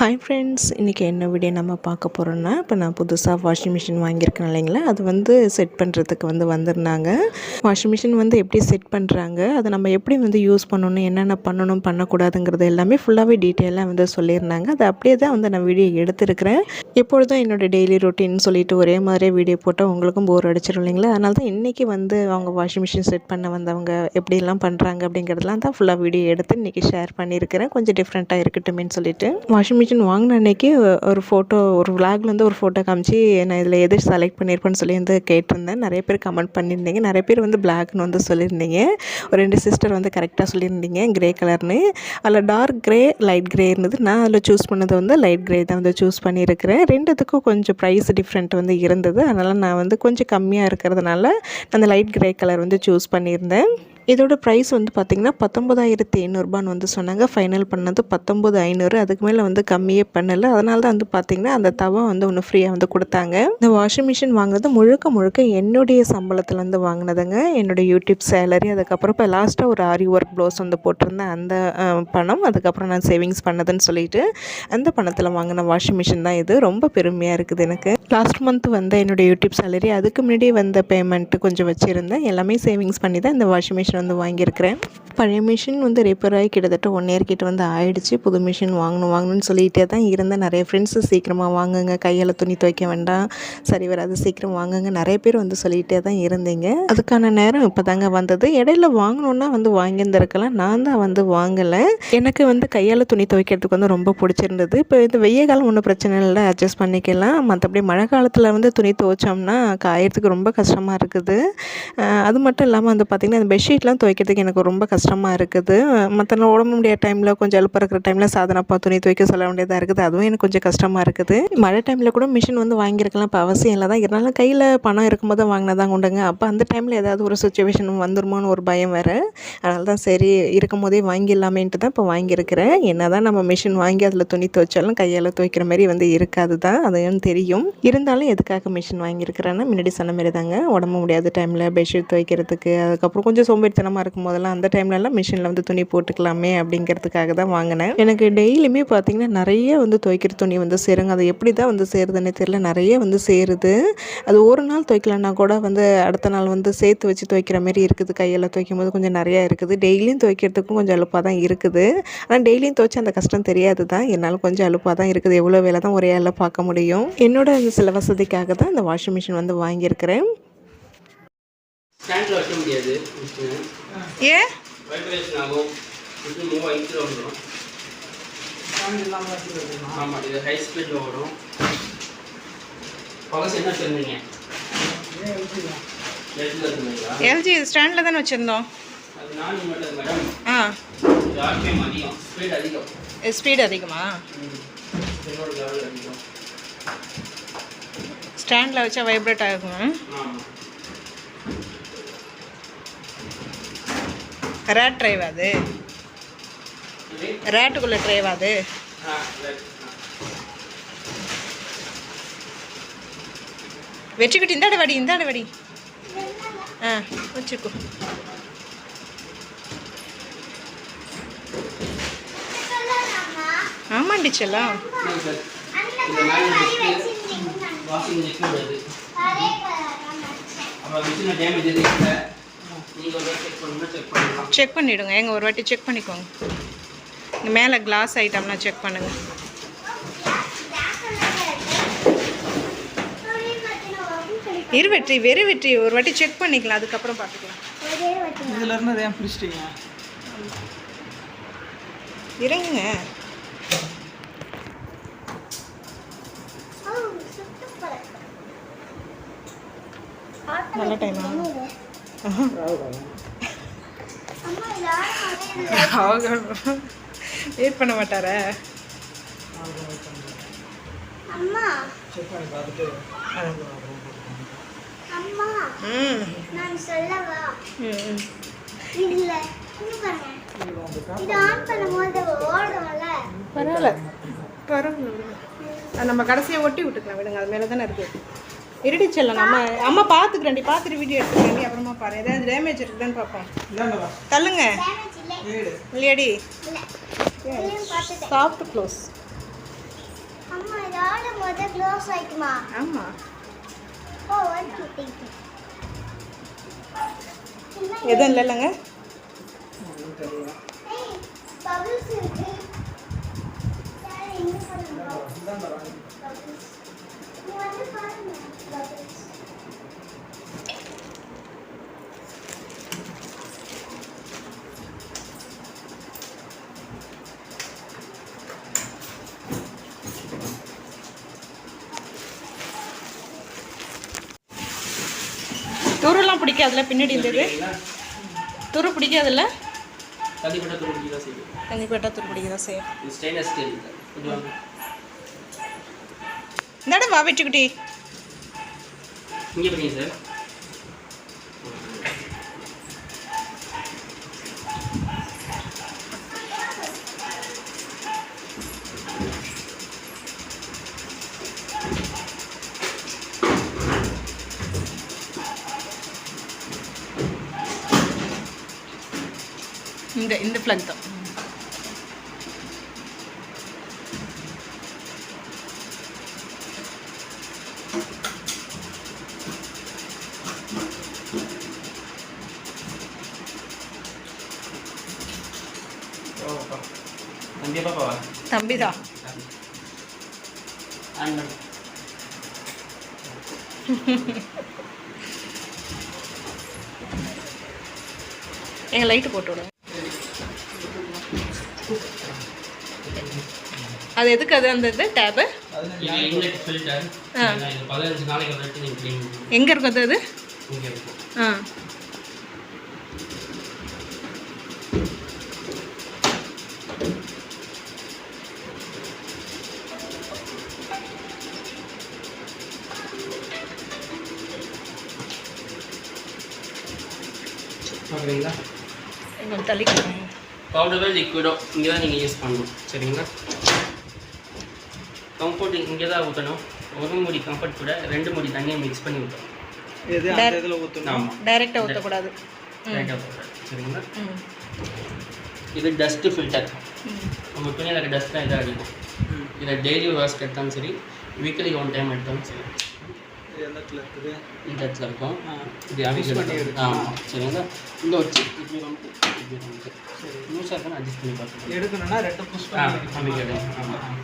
Hi friends இன்றைக்கி என்ன video நம்ம பார்க்க போகிறோன்னா இப்போ நான் புதுசாக வாஷிங் மிஷின் வாங்கியிருக்கேன் இல்லைங்களா? அது வந்து செட் பண்ணுறதுக்கு வந்து வந்திருந்தாங்க. வாஷிங் மிஷின் வந்து எப்படி செட் பண்ணுறாங்க அதை நம்ம எப்படி வந்து யூஸ் பண்ணணும் என்னென்ன பண்ணணும் பண்ணக்கூடாதுங்கிறது எல்லாமே ஃபுல்லாகவே டீட்டெயிலாக வந்து சொல்லியிருந்தாங்க. அதை அப்படியே தான் வந்து நான் வீடியோ எடுத்திருக்கிறேன். எப்பொழுதும் என்னோட டெய்லி ரொட்டீன் சொல்லிட்டு ஒரே மாதிரியே வீடியோ போட்டால் உங்களுக்கும் போர் அடிச்சிடும் இல்லைங்களா? அதனால தான் இன்றைக்கி வந்து அவங்க வாஷிங் மிஷின் செட் பண்ண வந்தவங்க எப்படிலாம் பண்ணுறாங்க அப்படிங்கிறதுலாம் தான் ஃபுல்லாக வீடியோ எடுத்து இன்றைக்கி ஷேர் பண்ணியிருக்கிறேன். கொஞ்சம் டிஃப்ரெண்ட்டாக இருக்கட்டுமேன்னு சொல்லிட்டு. வாஷிங் மிஷின் வாங்கின அன்னைக்கு ஒரு ஃபோட்டோ ஒரு விளாக்லேருந்து ஒரு ஃபோட்டோ காமிச்சு நான் இதில் எது செலக்ட் பண்ணியிருப்பேன்னு சொல்லி வந்து கேட்டிருந்தேன். நிறைய பேர் கமெண்ட் பண்ணியிருந்தீங்க. நிறைய பேர் வந்து பிளாக்னு வந்து சொல்லியிருந்தீங்க. ஒரு ரெண்டு சிஸ்டர் வந்து கரெக்டாக சொல்லியிருந்தீங்க கிரே கலர்னு அதில் டார்க் க்ரே லைட் க்ரே இருந்தது. நான் அதில் சூஸ் பண்ணது வந்து லைட் க்ரே தான் வந்து சூஸ் பண்ணியிருக்கிறேன். ரெண்டுத்துக்கும் கொஞ்சம் ப்ரைஸ் டிஃப்ரெண்ட் வந்து இருந்தது. அதனால் நான் வந்து கொஞ்சம் கம்மியாக இருக்கிறதுனால அந்த லைட் க்ரே கலர் வந்து சூஸ் பண்ணியிருந்தேன். இதோட ப்ரைஸ் வந்து பார்த்திங்கன்னா பத்தொம்பதாயிரத்தி ஐநூறுரூபான்னு வந்து சொன்னாங்க. ஃபைனல் பண்ணது பத்தொம்பது ஐநூறு. அதுக்கு மேலே வந்து கம்மியே பண்ணலை. அதனால தான் வந்து பார்த்திங்கன்னா அந்த தவா வந்து ஒன்று ஃப்ரீயாக வந்து கொடுத்தாங்க. இந்த வாஷிங் மிஷின் வாங்கினது முழுக்க முழுக்க என்னுடைய சம்பளத்தில் வாங்கினதுங்க. என்னுடைய யூடியூப் சேலரி அதுக்கப்புறம் இப்போ லாஸ்ட்டாக ஒரு ஆரி ஒர்க் ப்ளவுஸ் வந்து போட்டிருந்தேன். அந்த பணம் அதுக்கப்புறம் நான் சேவிங்ஸ் பண்ணதுன்னு சொல்லிட்டு அந்த பணத்தில் வாங்கின வாஷிங் மிஷின் தான் இது. ரொம்ப பெருமையாக இருக்குது எனக்கு. லாஸ்ட் மந்த் வந்த என்னுடைய யூடியூப் சேலரி அதுக்கு முன்னாடி வந்த பேமெண்ட்டு கொஞ்சம் வச்சுருந்தேன். எல்லாமே சேவிங்ஸ் பண்ணி தான் இந்த வாஷிங் மிஷின் வந்து வாங்கியிருக்கிறேன். பழைய மிஷின் வந்து ரிப்பேர் ஆகி கிட்டத்தட்ட ஒன் இயர் கிட்ட வந்து ஆயிடுச்சு. புது மிஷின் வாங்கணும் வாங்கணும்னு சொல்லிகிட்டே தான் இருந்தேன். நிறைய ஃப்ரெண்ட்ஸு சீக்கிரமாக வாங்குங்க கையில் துணி துவைக்க வேண்டாம். சரி வராது சீக்கிரம் வாங்குங்க. நிறைய பேர் வந்து சொல்லிகிட்டே தான் இருந்தீங்க. அதுக்கான நேரம் இப்போ தாங்க வந்தது. இடையில வாங்கணுன்னா வந்து வாங்கியிருந்திருக்கலாம். நான் தான் வந்து வாங்கலை. எனக்கு வந்து கையால் துணி துவைக்கிறதுக்கு வந்து ரொம்ப பிடிச்சிருந்தது. இப்போ இந்த வெய்ய காலம் ஒன்றும் பிரச்சனை இல்லை. அட்ஜஸ்ட் பண்ணிக்கலாம். மற்றபடி மழை காலத்தில் வந்து துணி துவைச்சோம்னா காயறதுக்கு ரொம்ப கஷ்டமாக இருக்குது. அது மட்டும் இல்லாமல் வந்து பார்த்திங்கன்னா அந்த பெட்ஷீட் நைட்லாம் துவைக்கிறதுக்கு எனக்கு ரொம்ப கஷ்டமாக இருக்குது. மற்ற உடம்பு முடியாத டைமில் கொஞ்சம் அழுப்பாக இருக்கிற டைமில் சாதனப்பா துணி துவைக்க சொல்ல வேண்டியதாக இருக்குது. அதுவும் எனக்கு கொஞ்சம் கஷ்டமாக இருக்குது. மழை டைமில் கூட மிஷின் வந்து வாங்கியிருக்கலாம். இப்போ அவசியம் இல்லை தான். இருந்தாலும் கையில் பணம் இருக்கும்போது வாங்கினதாங்க உண்டுங்க. அப்போ அந்த டைமில் ஏதாவது ஒரு சுச்சுவேஷன் வந்துருமோன்னு ஒரு பயம் வேறு. அதனால தான் சரி இருக்கும் போதே வாங்கிடலாமேன்ட்டு தான் இப்போ வாங்கியிருக்கிறேன். என்ன தான் நம்ம மிஷின் வாங்கி அதில் துணி துவைச்சாலும் கையால் துவைக்கிற மாதிரி வந்து இருக்காது தான். அதுவும் தெரியும். இருந்தாலும் எதுக்காக மிஷின் வாங்கியிருக்கிறேன்னா முன்னாடி சொன்ன மாதிரி தாங்க உடம்பு முடியாத டைமில் பெட்ஷீட் துவைக்கிறதுக்கு அதுக்கப்புறம் கொஞ்சம் சோம்பேறி சோம்பேறித்தனமாக இருக்கும் போதெல்லாம் அந்த டைம்லலாம் மிஷினில் வந்து துணி போட்டுக்கலாமே அப்படிங்கிறதுக்காக தான் வாங்கினேன். எனக்கு டெய்லியுமே பார்த்திங்கன்னா நிறைய வந்து துவைக்கிற துணி வந்து சேருங்க. அது எப்படி தான் வந்து சேருதுன்னு தெரியல. நிறைய வந்து சேருது. அது ஒரு நாள் துவைக்கலன்னா கூட வந்து அடுத்த நாள் வந்து சேர்த்து வச்சு துவைக்கிற மாதிரி இருக்குது. கையில் துவைக்கும் போது கொஞ்சம் நிறையா இருக்குது. டெய்லியும் துவைக்கிறதுக்கும் கொஞ்சம் அலுப்பாக தான் இருக்குது. ஆனால் டெய்லியும் துவைச்சா அந்த கஷ்டம் தெரியாது தான். என்னால் கொஞ்சம் அலுப்பாக தான் இருக்குது. எவ்வளோ வேலை தான் ஒரே ஆளில் பார்க்க முடியும். என்னோட அந்த சில வசதிக்காக தான் இந்த வாஷிங் மிஷின் வந்து வாங்கியிருக்கிறேன். ஸ்டாண்டில் வைக்க முடியாது மிஷினு. ஏன் வைப்ரேஷன் ஆகும். மிஷின் மூவ் ஆகிட்டு வந்துடும் ஆமாம் இது ஹை ஸ்பீடில் ஓடும் பகஸ் என்ன சொன்னீங்க எல்ஜி ஸ்டாண்டில் தானே வச்சுருந்தோம். அது நான் மட்டும் மேடம். ஆ. இது ஆர்பிஎம் அதிகம். ஸ்பீட் அதிகம். ஸ்பீடு அதிகம்? ஸ்டாண்டில் வச்சா வைப்ரேட் ஆகும்? ஆமாம் ரேட் ட்ரைவ் அது. ரேட்டுக்குள்ளே ட்ரைவ் அது. வெற்றிக்கிட்டு இந்தாட வடி இந்தாட வடி. ஆ வச்சுக்கோ. ஆமாண்டி செல்லம். வாஷிங் லிக்விட் அது அப்புறம் மிஷினில் டேமேஜ் எதுவும் இல்லை. செக் பண்ணிவிடுங்க எங்க ஒரு வாட்டி செக் பண்ணிக்கோங்க. இங்கே மேலே கிளாஸ் ஐட்டம்லாம் செக் பண்ணுங்க. இரு வெற்றி வெறு வெற்றி. ஒரு வாட்டி செக் பண்ணிக்கலாம். அதுக்கப்புறம் பார்த்துக்கலாம். இதுல இருந்து அதை ஏன் பிடிச்சிட்டீங்க இறங்குங்க நல்ல டைமா வெயிட் பண்ண மாட்டாரா. அம்மா. அம்மா நான் சொல்லவா? இது ஆன் பண்ணும்போது ஓடும்ல. பரவாயில்ல. நம்ம கடைசியாக ஒட்டி விட்டுக்கலாம். விடுங்க அது மேலே தானே இருக்குது இருடி செல்லம் நம்ம அம்மா பார்த்துக்கிறேன்டி பார்த்துட்டு வீடியோ எடுத்துக்கிறேன்டி அப்புறமா பாரு. ஏதாவது டேமேஜ் இருக்குதான்னு பார்ப்போம். தள்ளுங்க. டேமேஜ் இல்லை. வீடு. இல்லையாடி? இல்லை. சாஃப்ட் க்ளோஸ் ஆமாம் ஓ ஓகே தேங்க் எதுவும் இல்லைல்லங்க. ஏய் பபிள்ஸ் இருக்கு. துருலாம் பிடிக்காதுல்ல? பின்னாடி இருந்தது. துரு பிடிக்காதுல்ல? தள்ளிப்பட்ட துருக்கி தான் செய்யும். கண்டிப்பாக துரு பிடிக்கதா செய்யும். ஸ்டெயின்லெஸ் ஸ்டீல் வா வெட்டுக்குட்டி. இங்கே தம்பி தான் எங்கள் லைட்டு போட்டு விடுங்க அது எதுக்கு அது அந்த இது? டேபு எங்கே இருக்கும் அது? அது ஆ. பார்க்குறீங்களா கொஞ்சம் தள்ளிக்கிறேன் பவுடரோ லிக்விடோ இங்கே தான் நீங்கள் யூஸ் பண்ணணும். சரிங்களா? கம்ஃபர்ட் இங்கே தான் ஊற்றணும் ஒரு முடி கம்ஃபர்ட் கூட ரெண்டு முடி தண்ணியை மிக்ஸ் பண்ணி ஊற்றணும் இதில் ஊற்றணும் டைரெக்டாக ஊற்றக்கூடாது சரிங்களா? இது டஸ்ட்டு ஃபில்டர் உங்கள் துணியில் இருக்க டஸ்ட்லாம் இதாக அடிக்கும் இதை டெய்லி வாஷ் எடுத்தாலும் சரி வீக்லி ஒன் டைம் எடுத்தாலும் சரி. இது எந்த இடத்துல இருக்குது இந்த இடத்துல இருக்கும் ஆ இது அவிக்கிறது ஆமாம் சரிங்களா இங்கே வச்சு இப்படி வந்து இப்படி வந்து சரி லூஸாக இருக்குன்னு அட்ஜஸ்ட் பண்ணி பார்த்துக்கலாம் எடுக்கணும்னா ரெட்டை புஷ் ஆ பண்ணி அவிக்கிறது ஆமாம்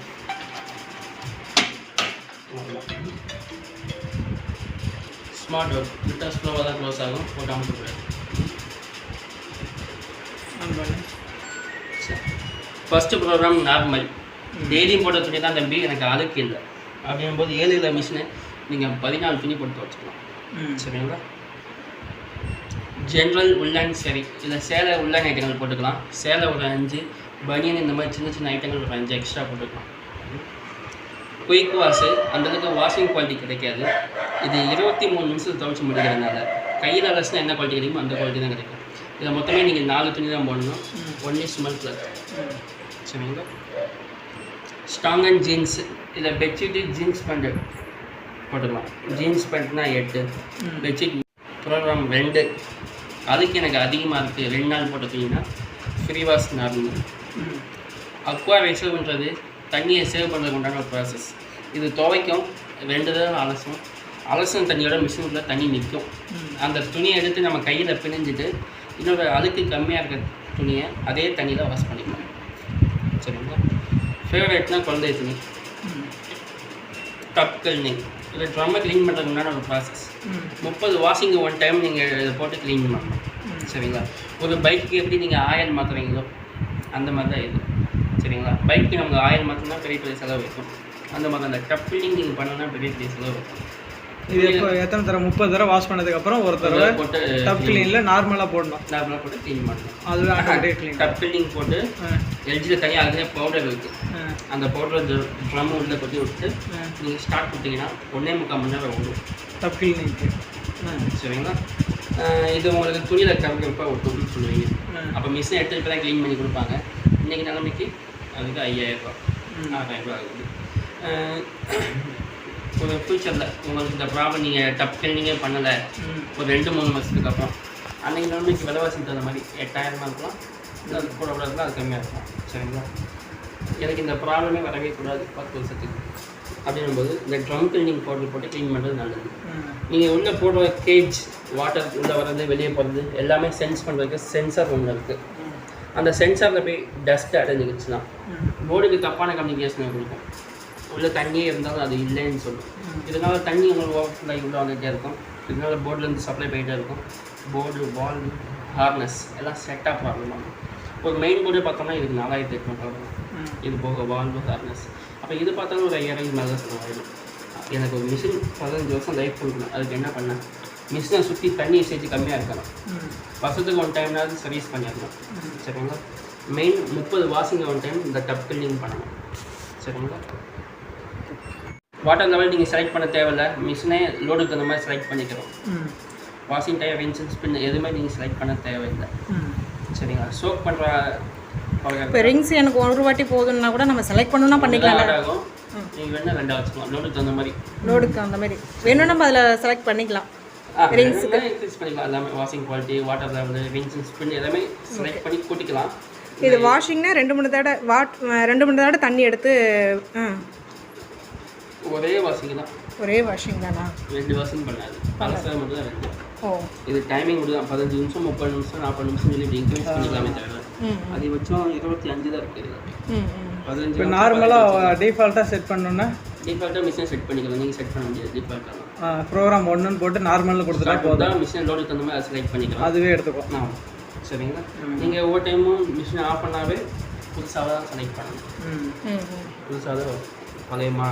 ஸ்மார்ட் ஒர்க் விட்டால் ஸ்லோவாக தான் க்ளோஸ் ஆகும் போட்டு அமுக்கக்கூடாது ஆன் பண்ணு ஃபஸ்ட்டு ப்ரோக்ராம் நார்மல் டெய்லியும் போட்ட துணி தான் தம்பி எனக்கு அழுக்கு இல்லை அப்படிங்கும்போது ஏழு இல்லை மிஷினு நீங்கள் பதினாலு துணி போட்டு வச்சுக்கலாம் ம். சரிங்களா? ஜென்ரல் உள்ளன் சரி. இல்லை சேலை உள்ளன் ஐட்டங்கள் போட்டுக்கலாம். சேலை ஒரு அஞ்சு பனியன் இந்த மாதிரி சின்ன சின்ன ஐட்டங்கள் ஒரு அஞ்சு எக்ஸ்ட்ரா போட்டுக்கலாம். குயிக் வாஷு அந்தளவுக்கு வாஷிங் குவாலிட்டி கிடைக்காது. இது இருபத்தி மூணு நிமிஷம் துவைச்சு முடிக்கிறதுனால கையில் அலசினா என்ன குவாலிட்டி கிடைக்குமோ அந்த குவாலிட்டி தான் கிடைக்கும். இதை மொத்தமே நீங்கள் நாலு துணி தான் போடணும். ஒன்லி ஸ்மெல் ப்ளஸ் சரிங்களா? ஸ்ட்ராங் அண்ட் ஜீன்ஸ் இதில் பெட்ஷீட்டு ஜீன்ஸ் பேண்ட்டு போட்டுக்கலாம். ஜீன்ஸ் பேண்ட்னா எட்டு. பெட்ஷீட் ப்ரோக்ராம் ரெண்டு. அதுக்கு எனக்கு அதிகமாக இருக்குது ரெண்டு நாள் போட்டுக்கிட்டிங்கன்னா ஃப்ரீ வாஷ் நார்மல் அக்வா ரிசர்வ்ன்றது தண்ணியை சேவ் பண்ணுறதுக்கு உண்டான ஒரு ப்ராசஸ் இது துவைக்கும். ரெண்டு தடவை அலசும். அலசும் தண்ணியோட மிஷினில் தண்ணி நிற்கும். அந்த துணியை எடுத்து நம்ம கையில் பிணைஞ்சிட்டு இன்னொரு அழுக்கு கம்மியாக இருக்க துணியை அதே தண்ணியில் வாஷ் பண்ணிக்கலாம். சரிங்களா? ஃபேவரேட்னா குழந்தை துணி. டப் கிளீனிங் இது ட்ரம்மை க்ளீன் பண்ணுறதுக்கு முன்னாடி ஒரு ப்ராசஸ் முப்பது வாஷிங் ஒன் டைம் நீங்கள் இதை போட்டு க்ளீன் பண்ணணும். சரிங்களா? ஒரு பைக்குக்கு எப்படி நீங்கள் ஆயில் மாற்றுறீங்களோ அந்த மாதிரி தான் இது. சரிங்களா? பைக்கு நமக்கு ஆயில் மாற்றினா பெரிய பெரிய செலவு இருக்கும். அந்த மாதிரி அந்த டப் ஃபில்லிங் நீங்கள் பண்ணணும்னா பெரிய பெரிய செலவு இருக்கும். இது எப்போ எத்தனை தடவை? முப்பது தடவை வாஷ் பண்ணதுக்கு அப்புறம் ஒரு தடவை போட்டு டப் கிளீனில் நார்மலாக போடணும். நார்மலாக போட்டு க்ளீன் பண்ணணும். அதுவே ஆட்டோமேட்டிக் க்ளீன் டப் ஃபில்லிங் போட்டு எல்ஜியில் தனியாக அதுலேயே பவுடர் இருக்குது அந்த பவுடர் ட்ரம் உள்ளே கொட்டி விட்டு நீங்கள் ஸ்டார்ட் கொடுத்தீங்கன்னா ஒன்றே முக்கால் மணி நேரம் ஓடும். டப் கிளீனிங்க்கு சரிங்களா? இது உங்களுக்கு துணியில் கறக்கிறப்ப ஒட்டுன்னு சொல்லுவீங்க அப்போ மிஷினை எடுத்து இப்போ தான் க்ளீன் பண்ணி கொடுப்பாங்க. இன்றைக்கி நிலைமைக்கு அதுக்கு ஐயாயிரம் ரூபாய். ஆறாயிரம் ரூபாய் ஆகுது. ஒரு ஃபியூச்சரில் உங்களுக்கு இந்த ப்ராப்ளம் நீங்கள் டப் க்ளீனிங்கே பண்ணலை. ஒரு ரெண்டு மூணு மாதத்துக்கு அப்புறம். அன்றைக்கி நிலைமைக்கு விலைவாசி தகுந்த மாதிரி எட்டாயிரமா இருக்கலாம். இல்லை அது கூட கூட அது கம்மியாக இருக்கும் சரிங்களா? எனக்கு இந்த ப்ராப்ளமே வரவே கூடாது பத்து வருஷத்துக்கு. அப்படின்னும்போது இந்த ட்ரம் கிளீனிங் பவுடர் போட்டு க்ளீன் பண்ணுறது நல்லது. நீங்கள் உள்ளே போடுற கேஜ் வாட்டர் உள்ளே வர்றது வெளியே போகிறது எல்லாமே சென்ஸ் பண்ணுறதுக்கு சென்சார் ஒன்று இருக்குது அந்த சென்சாரில் போய் டஸ்ட் அடைஞ்சிக்கிச்சுன்னா போர்டுக்கு தப்பான கம்யூனிகேஷனை கொடுக்கும். உள்ளே தண்ணியே இருந்தாலும் அது இல்லைன்னு சொல்லும் இதனால தண்ணி உங்களுக்கு ஓவர்ஃப்ளை உள்ளே வந்துகிட்டே இருக்கும். இதனால போர்ட்லேருந்து சப்ளை போயிட்டே இருக்கும். போர்டு வால் ஹார்னஸ் எல்லாம் செட்டாக ப்ராப்ளம் ஆகும் ஒரு மெயின் போர்டு பார்த்தோம்னா இதுக்கு நாலாயிரத்தி எட்நூறு ப்ராப்ளம் இது போக வால்வு ஹார்னஸ் அப்போ இது பார்த்தாலும் ஒரு ஐயாயிரம் மேலே தான் செலவாயிடும் எனக்கு ஒரு மிஷின் பதினஞ்சு வருஷம் லைஃப் கொடுக்கணும். அதுக்கு என்ன பண்ணேன்? மிஷினை சுற்றி தண்ணி யூசேஜ் கம்மியாக இருக்கலாம் வருஷத்துக்கு ஒன் டைம்னாவது சர்வீஸ் பண்ணிடலாம் சரிங்களா? மெயின் முப்பது வாஷிங் ஒன் டைம் இந்த டப் கிளீனிங் பண்ணணும். சரிங்களா? வாட்டர் லெவல் நீங்கள் செலக்ட் பண்ண தேவையில்ல. மிஷினே லோடுக்கு தகுந்த மாதிரி செலக்ட் பண்ணிக்கிறோம். வாஷிங் டைம் ரின்சன் ஸ்பின் எதுவுமே நீங்கள் செலக்ட் பண்ண தேவையில்லை. சரிங்களா? சோக் பண்ணுற இப்போ ரிங்ஸ் எனக்கு ஒரு வாட்டி போதும்னா கூட நம்ம செலக்ட் பண்ணணும்னா பண்ணிக்கலாம். ஆகும். நீங்கள் வேணால் ரெண்டாக வச்சுக்கலாம். லோடுக்கு தகுந்த மாதிரி. லோடுக்கு அந்த மாதிரி. வேணும் நம்ம அதில் செலக்ட் பண்ணிக்கலாம். ரிங்ஸுக்கு இன்க்ரீஸ் பண்ணிக்கலாம். எல்லாமே washing quality water level rinse spin எல்லாமே செலக்ட் பண்ணி கூட்டிக்கலாம். இது வாஷிங்னா ரெண்டு மூணு தடவை வாட் ரெண்டு மூணு தடவை தண்ணி எடுத்து ஒரே வாஷிங் தான் ஒரே வாஷிங் தானா ரெண்டு வாஷிங் பண்ணாது. அலசல மட்டும் தான் ரெண்டு ஓ. இது டைமிங் மட்டும் தான் பதினஞ்சு நிமிஷம் முப்பது நிமிஷம் நாற்பது நிமிஷம் சொல்லி இப்படி இன்க்ரீஸ் பண்ணிக்கலாமே தவிர அதிகபட்சம் இருபத்தி அஞ்சு தான் இருக்குது பதினஞ்சு இப்போ நார்மலாக டிஃபால்ட்டாக செட் பண்ணோன்னா டிஃபால்ட்டாக மிஷின் செட் பண்ணிக்கலாம். நீங்கள் செட் பண்ண முடியாது டிஃபால்ட்டாக ப்ரோக்ராம் ஒன்றுன்னு போட்டு நார்மலில் கொடுத்துட்டா போதும். மிஷின் லோடுக்கு தகுந்த மாதிரி செலக்ட் பண்ணிக்கலாம். அதுவே எடுத்துக்கும் ஆ சரிங்களா? நீங்கள் ஒவ்வொரு டைமும் மிஷின் ஆஃப் பண்ணாவே புதுசாக தான் செலக்ட் பண்ணணும். ம். ம் ம். புதுசாக தான் பழைய மா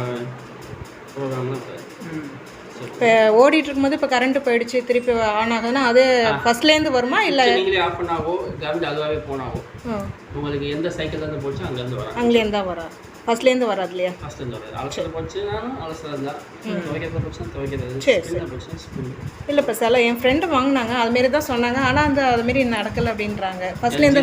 ப்ரோக்ராம்லாம் இப்போ ஓடிட்டு இருக்கும்போது இப்போ கரண்ட் போயிடுச்சு திருப்பி ஆன் ஆகுதுன்னா அது ஃபர்ஸ்ட்லேருந்து வருமா இல்லை? நீங்களே ஆஃப் பண்ணாவோ கரண்ட் அதுவாகவே போனாவோ? உங்களுக்கு எந்த சைக்கிள் இருந்து போச்சு அங்கேருந்து வராங்க அங்கேருந்து தான் வரும் ஃபர்ஸ்ட்லேருந்து வராது. இல்லையா வராது அலசல் அலசல் தான் துவைக்கிறத போச்சு துவைக்கிறது சரி, இல்லை இப்போ சில என் ஃப்ரெண்டு வாங்கினாங்க. அதுமாரி தான் சொன்னாங்க. ஆனால் அந்த அதுமாரி நடக்கலை அப்படின்றாங்க. ஃபர்ஸ்ட்லேருந்து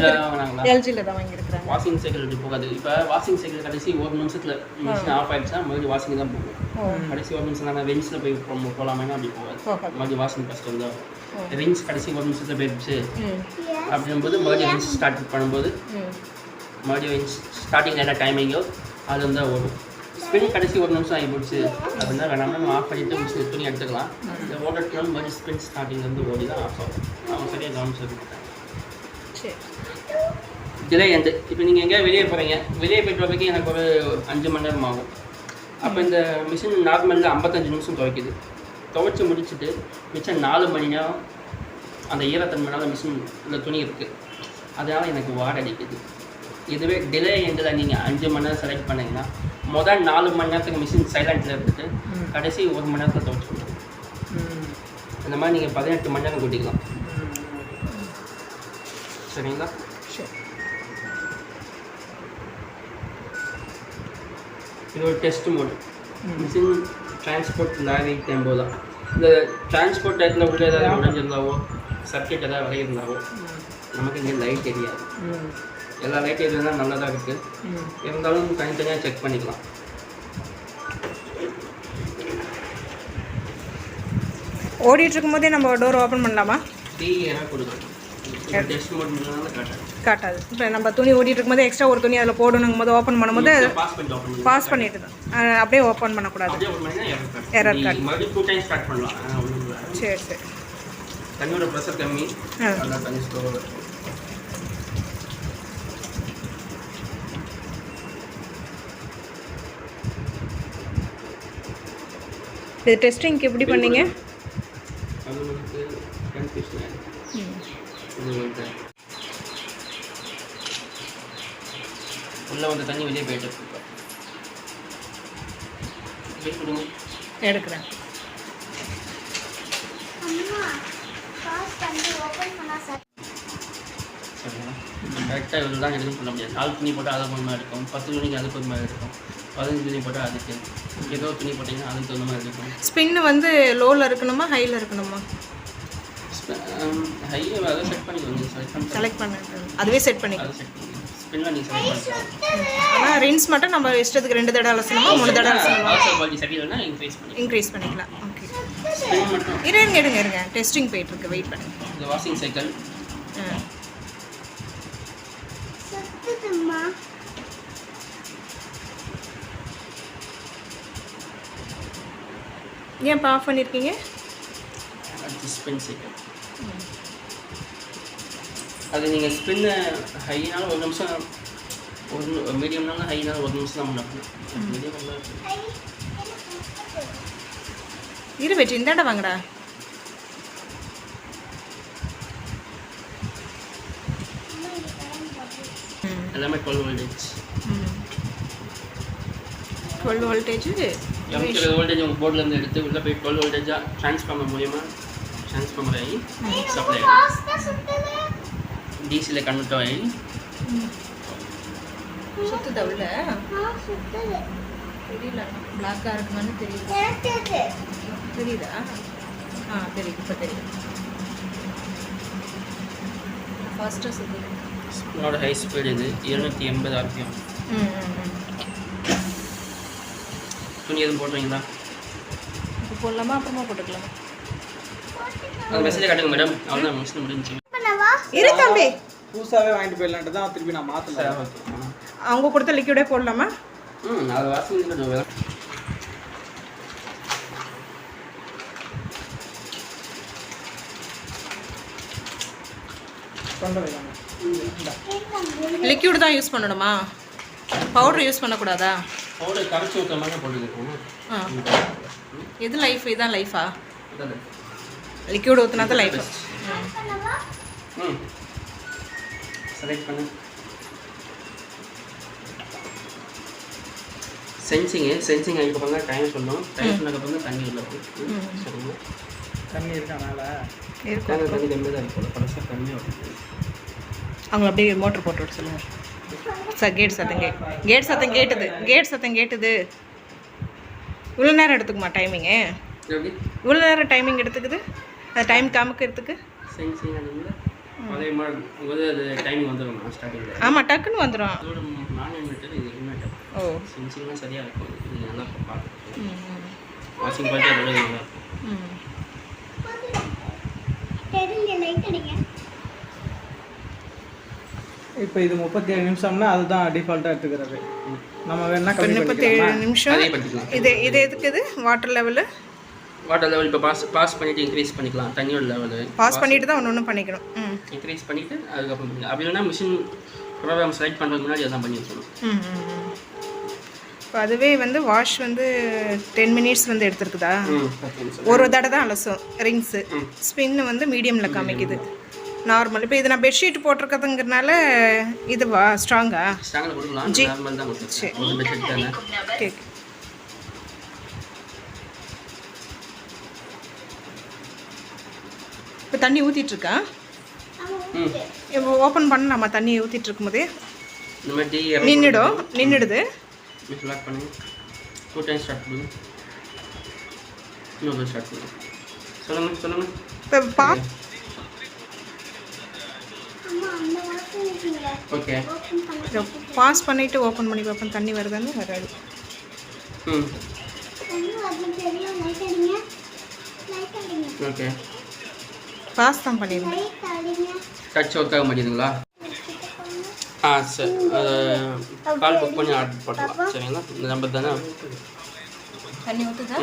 எல்ஜியில் தான் வாங்கியிருக்கிறாங்க. வாஷிங் சைக்கிள் போகாது. இப்போ வாஷிங் சைக்கிள் கடைசி ஒரு நிமிஷத்தில் மிஷின் ஆஃப் ஆயிடுச்சுன்னா மறுபடியும் வாஷிங் தான் போகும். கடைசி ஒரு நிமிஷம் தான் வென்ஸில் போய் போ- போகலாமேனா அப்படி போகாது. மறுபடியும் வாஷிங் ஃபஸ்ட் வந்து ரிங்ஸ் கடைசி ஒரு நிமிஷத்தில் போயிடுச்சு. ம். அப்படிங்கும்போது மறுபடியும் ரிங்ஸ் ஸ்டார்ட் பண்ணும்போது மறுபடியும் ஸ்டார்டிங் என்ன டைமிங்கோ அது வந்து ஓடும். ஸ்பின் கடைசி ஒரு நிமிஷம் ஆகி போச்சு அப்படின்னா வேணாம்னா நம்ம ஆஃப் பண்ணிட்டு மிஷின் துணி எடுத்துக்கலாம். இந்த ஓடட்டுலாம் மறுபடியும் ஸ்பின் ஸ்டார்டிங்லேருந்து ஓடி தான் ஆஃப் ஆகும். அவங்க சரியாக கவனிச்சிருக்க மாட்டாங்க. சரி. டிலே எண்டு இப்போ நீங்கள் எங்கேயா வெளியே போகிறீங்க வெளியே போயிட்டு வரதுக்கு எனக்கு ஒரு அஞ்சு மணி நேரம் ஆகும். அப்போ இந்த மிஷின் நார்மலில் ஐம்பத்தஞ்சு நிமிஷம் துவைக்குது. துவைச்சி முடிச்சுட்டு மிச்சம் நாலு மணி நேரம் அந்த ஈரத்தன்மைனால மிஷின் இந்த துணி இருக்குது அதனால் எனக்கு வாட அடிக்குது. இதுவே டிலே எண்டில் நீங்கள் அஞ்சு மணி நேரம் செலக்ட் பண்ணீங்கன்னா முதல் நாலு மணி நேரத்துக்கு மிஷின் சைலண்ட்டில் இருந்துட்டு கடைசி ஒரு மணி நேரத்தில் துவைச்சி இந்த மாதிரி நீங்கள் பதினெட்டு மணி நேரம் கூட்டிக்கலாம். சரிங்களா? சரி. இது ஒரு test mode machine transport lorry tempo தான். இந்த டிரான்ஸ்போர்ட் டயத்தில் உள்ள ஏதாவது உடைஞ்சிருந்தாவோ சர்க்கியூட் ஏதாவது விளையிருந்தாவோ நமக்கு இங்கே லைட் தெரியாது. எல்லா லைட் எதுனா நல்லதாக இருக்குது இருந்தாலும் தனித்தனியாக செக் பண்ணிக்கலாம். ஓடிட்டு இருக்கும்போதே நம்ம டோர் ஓப்பன் பண்ணலாமா? காட்டாது. இப்போ நம்ம துணி ஓடிட்டு இருக்கும்போது எக்ஸ்ட்ரா ஒரு துணி அதில் போடணுங்கும் போது ஓப்பன் பண்ணும்போது பாஸ் பண்ணிட்டு தான். அப்படியே ஓப்பன் பண்ணக்கூடாது. எரர் Error காட்டும் card. நீ மறுபடியும் டூ டைம் ஸ்டார்ட் பண்ணலாம். ஆ, ஒண்ணும் இல்ல. சரி சரி. தண்ணியோட ப்ரெஷர் கம்மி ஆ. நல்லா தண்ணி ஸ்டோர் இது டெஸ்டிங்க்கு எப்படி பண்ணீங்க? அது உள்ளே வந்த தண்ணி வெளியே போயிட்டு எடுக்கிறேன். அம்மா பாஸ் பண்ணி ஓபன் பண்ணா சார். சரிங்களா? கரெக்டாக இவ்வளோ தான் எடுக்கணும்னு சொல்ல முடியாது. நாலு துணி போட்டால் ஒரு மாதிரி இருக்கும். பத்து துணிக்கு அதுக்கு ஒரு மாதிரி இருக்கும். பதினஞ்சு துணி போட்டால் அதுக்கு. ஏதோ துணி போட்டிங்கன்னா அதுக்கு தகுந்த மாதிரி இருக்கும். ஸ்பின் வந்து லோவில் இருக்கணுமா ஹையில் இருக்கணுமா? ஹை அதை செட் பண்ணிக்கோங்க. செலக்ட் பண்ணி செலக்ட் பண்ணிட்டு அதுவே செட் பண்ணிக்கலாம் அதை செட் பண்ணிக்கோங்க. ஸ்பின்னில் நீங்கள் செலக்ட் பண்ணிக்கலாம் ஆனால் ரின்ஸ் மட்டும் நம்ம இஷ்டத்துக்கு ரெண்டு தடவை அலசணுமா மூணு தடவை அலசணுமா? ஆல்சோ குவாலிட்டி சரியில்லைன்னா இன்க்ரீஸ் பண்ணி இன்க்ரீஸ் பண்ணிக்கலாம். ஓகே ஸ்பின் மட்டும். இருங்க இருங்க இருங்க. டெஸ்டிங் போயிட்டு இருக்கு. வெயிட் பண்ணுங்க. இந்த வாஷிங் சைக்கிள் ஆ. ஏன்ப்பா ஆஃப் பண்ணியிருக்கீங்க அது நீங்கள் ஸ்பின்னை ஹைனாலும் ஒரு நிமிஷம் ஒரு மீடியம்னாலும் ஹைனாலும் ஒரு நிமிஷம் தான் பண்ணணும் மீடியம். இரு வெற்றி இந்தாண்ட வாங்கடா. எல்லாமே டுவெல் வோல்டேஜ் டுவெல் வோல்டேஜ் எண்பத்தி வோல்டேஜ் உங்கள் போர்ட்லேருந்து எடுத்து உள்ளே போய் டுவெல் வோல்டேஜாக ட்ரான்ஸ்ஃபார்மர் மூலியமா ட்ரான்ஸ்ஃபார்மர் ஆகி சப்ளை ஆகி பாஸ்தா சுத்தது. டிசியில் கன்வெர்ட் ஆகி சுத்துதா உள்ள? ஆ சுத்தது. தெரியல. பிளாக்காக இருக்குமான்னு தெரியல. தெரியுதா? ஆ தெரியுது. இப்போ தெரியுது. ஃபர்ஸ்ட்டாக சுற்றுது ஸ்பின்னோட ஹை ஸ்பீடு இது. இருநூற்றி எண்பது ஆர்பிஎம் ம் ம் ம். துணி எதுவும் போடுறீங்களா இப்போ போடலாமா? அப்புறமா போட்டுக்கலாமா. அந்த மெசேஜை காட்டுங்க மேடம் அவ்வளோதான் மிஷின் முடிஞ்சு பண்ணவா இரு தம்பி. புதுசாகவே வாங்கிட்டு போயிடலான்ட்டு தான் திருப்பி நான் மாற்றல அவங்க கொடுத்த லிக்விடே போடலாமா? ம் அது வாசம் லிக்விட் தான் யூஸ் பண்ணணுமா? பவுடர் யூஸ் பண்ணக்கூடாதா? பவுடர் கரைச்சி ஊற்றுற மாதிரி எது லைஃப் இதான் லைஃபா லிக்விட் ஊற்றினா தான் லைஃப் ம். செலக்ட் பண்ணு. சென்சிங்கு சென்சிங் அதுக்கப்புறம் தான் டைம் சொல்லணும். டைம் சொன்னதுக்கப்புறம் தான் தண்ணி உள்ள போகும் சொல்லுங்கள் தண்ணி இருக்கா மேலே? இருக்கும் தண்ணி கம்மி தான் இருக்கும் பழசாக கம்மியாக வரும். அவங்க அப்படியே மோட்டர் போட்டு விட சொல்லுங்க. சார் கேட் சத்தம் கே கேட் சத்தம் கேட்டுது கேட் சத்தம் கேட்டுது. இவ்வளோ நேரம் எடுத்துக்குமா டைமிங்கு இவ்வளோ நேரம் டைமிங் எடுத்துக்குது? அது டைம் காமிக்கிறதுக்கு? ஆமாம் டக்குன்னு வந்துடும் ஓ. சரியாக இருக்கும். வாஷிங் குவாலிட்டி அதோட நல்லா இருக்கும் ம் தெரியல லைட் அடிங்க இப்போ இது முப்பத்தி ஏழு நிமிஷம்னா அதுதான் டிஃபால்ட்டாக எடுத்துக்கிறது. நம்ம வேணா கம்மி முப்பத்தேழு பண்ணிக்கலாம். நிமிஷம். இது இது எதுக்கு இது? வாட்டர் லெவலு வாட்டர் லெவல் இப்போ பாஸ் பாஸ் பண்ணிவிட்டு இன்க்ரீஸ் பண்ணிக்கலாம். தண்ணியோட லெவலு பாஸ் பண்ணிட்டு தான் ஒன்று ஒன்று பண்ணிக்கணும். இன்க்ரீஸ் பண்ணிவிட்டு அதுக்கப்புறம் அப்படி இல்லைன்னா மிஷின் ப்ரோக்ராம் செலக்ட் பண்ணுறதுக்கு முன்னாடி அதான் பண்ணி வச்சுக்கணும். இப்போ அதுவே வந்து வாஷ் வந்து டென் மினிட்ஸ் வந்து எடுத்துருக்குதா? ஒரு தடவை தான் அலசும். ரிங்ஸு ஸ்பின் வந்து மீடியமில் காமிக்குது. நார்மல் இப்போ இது நான் பெட்ஷீட் போட்டிருக்கிறதுங்கிறனால இதுவா ஸ்ட்ராங்கா தானே கேக் இப்போ தண்ணி ஊற்றிட்டு இருக்கா ம். இப்போ ஓப்பன் பண்ணலாமா? தண்ணி ஊற்றிட்டு இருக்கும்போதே நின்றுடும் நின்றுடுது மிஸ் லாக் ஓகே பாஸ் பண்ணிவிட்டு ஓப்பன் பண்ணி பார்ப்போம். தண்ணி வருதான்னு வராது. ம். ஓகே பாஸ் தான் பண்ணியிருந்தேன் அடிங்க டச் ஒர்க் ஆக மாட்டேங்குதுங்களா? ஆ சரி. கால் புக் பண்ணி ஆர்டர் போட்டுக்கலாம். சரிங்களா? இந்த நம்பர் தானே? தண்ணி ஊற்றுதா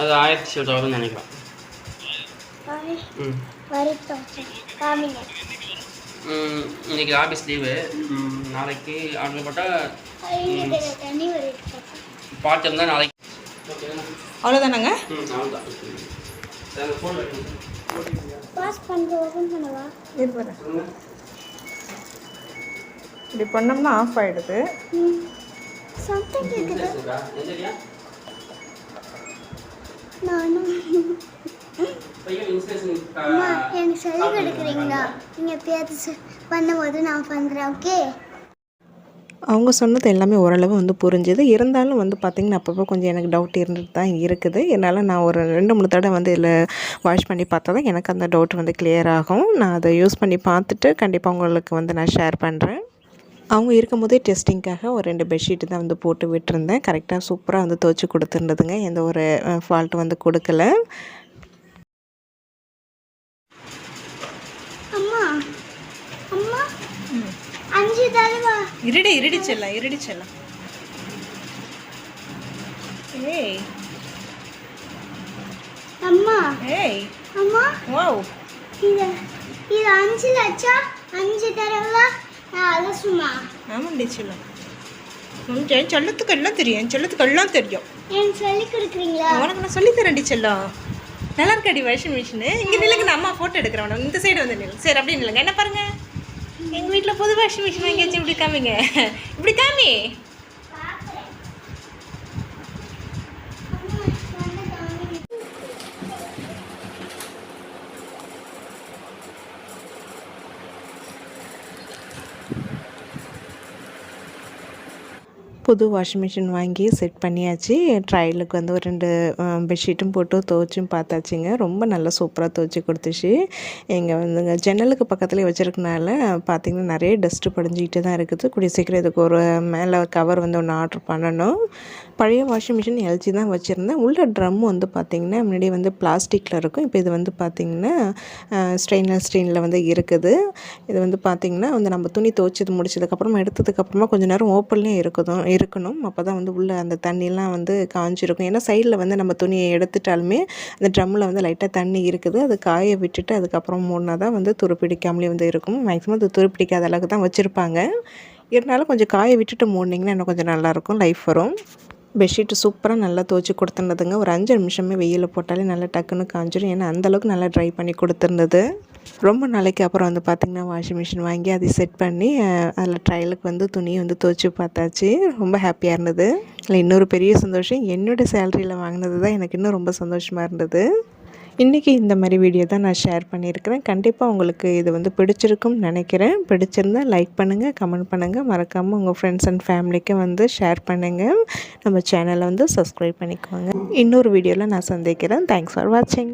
அது ஆயிரத்தி வரும்னு நினைக்கிறேன். ம். வருத்தம். காமிங்க. ம், இன்னைக்கு ஆஃபீஸ் லீவு நாளைக்கு ஆர்டர் போட்டால் இருந்தால் நாளைக்கு. அவ்வளோதானங்க இப்படி பண்ணோம்னா ஆஃப் எந்திரியா நானும். எனக்கு சொல்லி கொடுக்குறீங்களா? நீங்கள் எப்பயாவது பண்ணும்போது நான் பண்ணுறேன் ஓகே? அவங்க சொன்னது எல்லாமே ஓரளவு வந்து புரிஞ்சுது. இருந்தாலும் வந்து பார்த்திங்கன்னா அப்பப்போ கொஞ்சம் எனக்கு டவுட் இருந்துட்டு தான் இருக்குது. என்னால் நான் ஒரு ரெண்டு மூணு தடவை வந்து இதில் வாஷ் பண்ணி பார்த்தா தான் எனக்கு அந்த டவுட் வந்து clear ஆகும். நான் அதை யூஸ் பண்ணி பார்த்துட்டு கண்டிப்பாக உங்களுக்கு வந்து நான் ஷேர் பண்ணுறேன் அவங்க இருக்கும்போதே டெஸ்டிங்க்காக ஒரு ரெண்டு பெட்ஷீட்டு தான் வந்து போட்டு விட்டுருந்தேன். கரெக்டாக சூப்பராக வந்து துவச்சி கொடுத்துருந்ததுங்க. எந்த ஒரு ஃபால்ட் வந்து கொடுக்கல அம்மா அம்மா அஞ்சு தடவை இருடி இருடி செல்லாம் இருடி செல்லாம் ஏய். அம்மா. ஏய். அம்மா. வாவ். இது இது அஞ்சு லட்சம் அஞ்சு தடவை நான் அலசுமா? ஆமாண்டி செல்லம் என் செல்லத்துக்கு எல்லாம் தெரியும்? என் செல்லத்துக்கு எல்லாம் தெரியும். எனக்கு சொல்லி கொடுக்குறீங்களா? உனக்கு நான் சொல்லி தரேன்டி செல்லம் நல்லா இருக்காடி வாஷிங் மிஷினு இங்கே நில்லுங்க நான் அம்மா ஃபோட்டோ எடுக்கிறேன் இந்த சைடு வந்து நில்லு. சரி அப்படி நில்லுங்க. என்ன பாருங்க? எங்கள் வீட்டில் புது வாஷிங் மிஷின் வாங்கியாச்சு இப்படி காமிங்க. இப்படி காமி. புது வாஷிங் மிஷின் வாங்கி செட் பண்ணியாச்சு. ட்ரையலுக்கு வந்து ஒரு ரெண்டு பெட்ஷீட்டும் போட்டு துவைச்சும் பார்த்தாச்சுங்க. ரொம்ப நல்லா சூப்பராக துவைச்சி கொடுத்துச்சு. இங்கே வந்துங்க ஜன்னலுக்கு பக்கத்துலேயே வச்சுருக்கனால பார்த்திங்கன்னா நிறைய டஸ்ட்டு படிஞ்சிக்கிட்டு தான் இருக்குது. கூடிய சீக்கிரம் இதுக்கு ஒரு மேலே கவர் வந்து ஒன்று ஆர்டர் பண்ணணும். பழைய வாஷிங் மிஷின் எல்ஜி தான் வச்சுருந்தேன். உள்ள ட்ரம் வந்து பார்த்திங்கன்னா முன்னாடி வந்து பிளாஸ்டிக்கில் இருக்கும். இப்போ இது வந்து பார்த்திங்கன்னா ஸ்டெயின்லெஸ் ஸ்டீலில் வந்து இருக்குது. இது வந்து பார்த்திங்கன்னா வந்து நம்ம துணி துவைச்சது முடிச்சதுக்கப்புறமா எடுத்ததுக்கப்புறமா கொஞ்சம் நேரம் ஓப்பன்லேயே இருக்கதும் இருக்கணும். அப்போ தான் வந்து உள்ளே அந்த தண்ணியெலாம் வந்து காஞ்சிருக்கும். ஏன்னா சைடில் வந்து நம்ம துணியை எடுத்துட்டாலுமே அந்த ட்ரம்மில் வந்து லைட்டாக தண்ணி இருக்குது. அது காய விட்டுட்டு அதுக்கப்புறம் மூடினா தான் வந்து துருப்பிடிக்காமலே வந்து இருக்கும். மேக்ஸிமம் அது துருப்பிடிக்காத அளவுக்கு தான் வச்சுருப்பாங்க. இருந்தாலும் கொஞ்சம் காய விட்டுட்டு மூடினீங்கன்னா இன்னும் கொஞ்சம் நல்லாயிருக்கும் லைஃப் வரும். பெட்ஷீட்டு சூப்பராக நல்லா துவச்சி கொடுத்துருந்ததுங்க. ஒரு அஞ்சு நிமிஷமே வெயிலில் போட்டாலே நல்லா டக்குன்னு காஞ்சிடும் ஏன்னா அந்தளவுக்கு நல்லா ட்ரை பண்ணி கொடுத்துருந்தது. ரொம்ப நாளைக்கு அப்புறம் வந்து பார்த்திங்கன்னா வாஷிங் மிஷின் வாங்கி அதை செட் பண்ணி அதில் ட்ரையலுக்கு வந்து துணியை வந்து துவச்சி பார்த்தாச்சு. ரொம்ப ஹாப்பியாக இருந்தது. இல்லை இன்னொரு பெரிய சந்தோஷம் என்னோடய சேலரியில் வாங்கினது தான் எனக்கு இன்னும் ரொம்ப சந்தோஷமாக இருந்தது. இன்றைக்கி இந்த மாதிரி வீடியோ தான் நான் ஷேர் பண்ணியிருக்கிறேன். கண்டிப்பாக உங்களுக்கு இது வந்து பிடிச்சிருக்கும்னு நினைக்கிறேன். பிடிச்சிருந்தா லைக் பண்ணுங்கள் கமெண்ட் பண்ணுங்கள் மறக்காமல் உங்கள் ஃப்ரெண்ட்ஸ் அண்ட் ஃபேமிலிக்கு வந்து ஷேர் பண்ணுங்கள் நம்ம சேனலை வந்து சப்ஸ்கிரைப் பண்ணிக்கோங்க. இன்னொரு வீடியோவில் நான் சந்திக்கிறேன். தேங்க்ஸ் ஃபார் வாட்சிங்